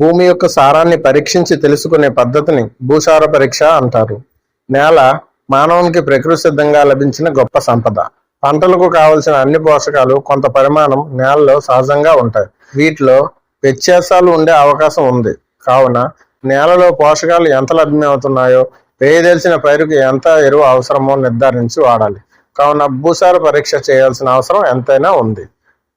భూమి యొక్క సారాన్ని పరీక్షించి తెలుసుకునే పద్ధతిని భూసార పరీక్ష అంటారు. నేల మానవునికి ప్రకృతి సిద్ధంగా లభించిన గొప్ప సంపద. పంటలకు కావలసిన అన్ని పోషకాలు కొంత పరిమాణం నేలలో సహజంగా ఉంటాయి. వీటిలో వ్యత్యాసాలు ఉండే అవకాశం ఉంది. కావున నేలలో పోషకాలు ఎంత లభ్యమవుతున్నాయో వేయదలిచిన పైరుకి ఎంత ఎరువు అవసరమో నిర్ధారించి వాడాలి. కావున భూసార పరీక్ష చేయాల్సిన అవసరం ఎంతైనా ఉంది.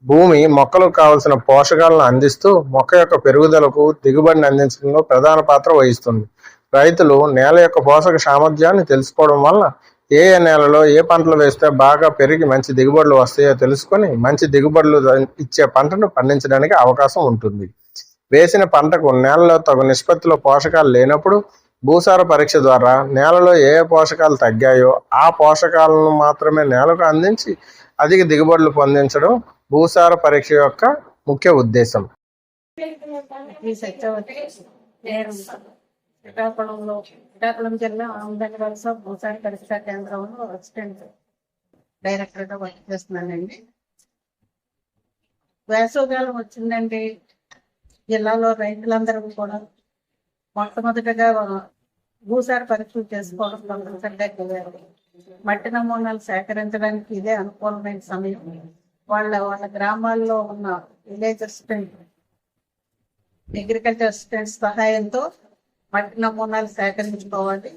భూమి మొక్కలకు కావలసిన పోషకాలను అందిస్తూ మొక్క యొక్క పెరుగుదలకు దిగుబడిని అందించడంలో ప్రధాన పాత్ర వహిస్తుంది. రైతులు నేల యొక్క పోషక సామర్థ్యాన్ని తెలుసుకోవడం వల్ల ఏ ఏ నేలలో ఏ పంటలు వేస్తే బాగా పెరిగి మంచి దిగుబడులు వస్తాయో తెలుసుకొని మంచి దిగుబడులు ఇచ్చే పంటను పండించడానికి అవకాశం ఉంటుంది. వేసిన పంటకు నేలలో తగు నిష్పత్తిలో పోషకాలు లేనప్పుడు భూసార పరీక్ష ద్వారా నేలలో ఏ ఏ పోషకాలు తగ్గాయో ఆ పోషకాలను మాత్రమే నేలకు అందించి అధిక దిగుబడులు పొందించడం భూసార పరీక్ష యొక్క ముఖ్య ఉద్దేశం. ఈ సత్యవతి. శ్రీకాకుళంలో శ్రీకాకుళం జిల్లా ఆమదాని వలస భూసార పరీక్షా కేంద్రంలో అసిస్టెంట్ డైరెక్టర్గా వర్క్ చేస్తున్నానండి. వేసవకాలం వచ్చిందండి. జిల్లాలో రైతులందరూ కూడా మొట్టమొదటిగా భూసార పరీక్షలు చేసుకోవడం కంపల్సరిగా మట్టి నమూనాలు సేకరించడానికి ఇదే అనుకూలమైన సమయం. వాళ్ళ వాళ్ళ గ్రామాల్లో ఉన్న విలేజ్ అసిస్టెంట్ అగ్రికల్చర్ అసిస్టెంట్ సహాయంతో మట్టి నమూనాలు సేకరించుకోవాలి.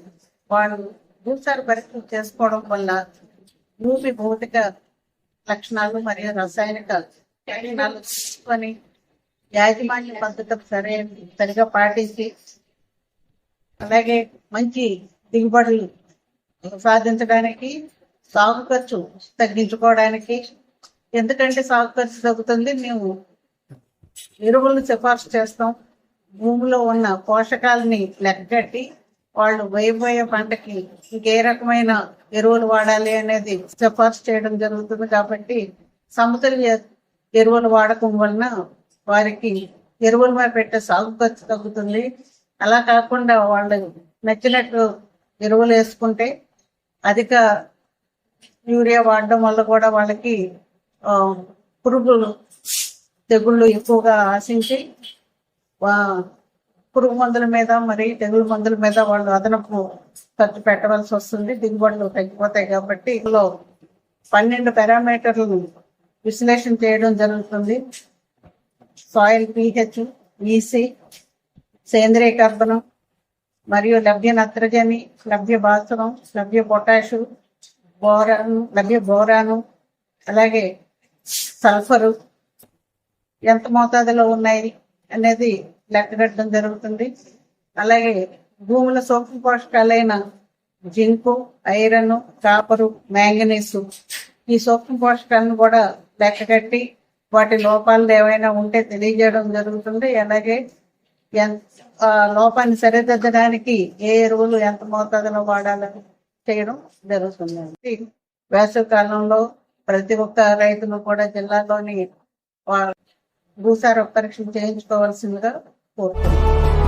వాళ్ళు భూసార పరీక్షలు చేసుకోవడం వల్ల భూమి భౌతిక లక్షణాలు మరియు రసాయనిక లక్షణాలు తీసుకొని యాజమాన్య పద్ధతి సరే సరిగా పాటించి అలాగే మంచి దిగుబడులు సాధించడానికి సాగు ఖర్చు తగ్గించుకోవడానికి ఎందుకంటే సాగు ఖర్చు తగ్గుతుంది మేము ఎరువులను సిఫార్సు చేస్తాం. భూమిలో ఉన్న పోషకాలని లెక్కగట్టి వాళ్ళు వేయబోయే పంటకి ఇంకే రకమైన ఎరువులు వాడాలి అనేది సిఫార్సు చేయడం జరుగుతుంది కాబట్టి సమతుల్య ఎరువులు వాడకం వలన వారికి ఎరువుల మీద పెట్టే సాగు ఖర్చు తగ్గుతుంది. అలా కాకుండా వాళ్ళు నచ్చినట్టు ఎరువులు వేసుకుంటే అధిక యూరియా వాడడం వల్ల కూడా వాళ్ళకి పురుగులు తెగుళ్ళు ఎక్కువగా ఆశించి పురుగు మందుల మీద మరి తెగులు మందుల మీద వాళ్ళు అదనపు ఖర్చు పెట్టవలసి వస్తుంది. దిగుబడులు తగ్గిపోతాయి కాబట్టి ఇందులో పన్నెండు పారామీటర్లను విశ్లేషణ చేయడం జరుగుతుంది. సాయిల్ పిహెచ్ ఈసీ సేంద్రియ కర్బనం మరియు లభ్య నత్రజని లభ్య భాస్వరం లభ్య పొటాషు బోరాను లభ్య బోరాను అలాగే సల్ఫరు ఎంత మోతాదులో ఉన్నాయి అనేది లెక్కగట్టడం జరుగుతుంది. అలాగే భూముల సూక్ష్మ పోషకాలైన జింకు ఐరన్ కాపరు మ్యాంగనీసు ఈ సూక్ష్మ పోషకాలను కూడా లెక్కగట్టి వాటి లోపాలు ఏవైనా ఉంటే తెలియజేయడం జరుగుతుంది. అలాగే ఎన్- ఆ లోపాన్ని సరిదిద్దడానికి ఏ ఎరువులు ఎంత మోతాదులో వాడాలని చేయడం జరుగుతుంది. వేసవి కాలంలో ప్రతి ఒక్క రైతులు కూడా జిల్లాలోని వా- భూసార పరీక్షలు చేయించుకోవాల్సిందిగా కోరుతున్నాను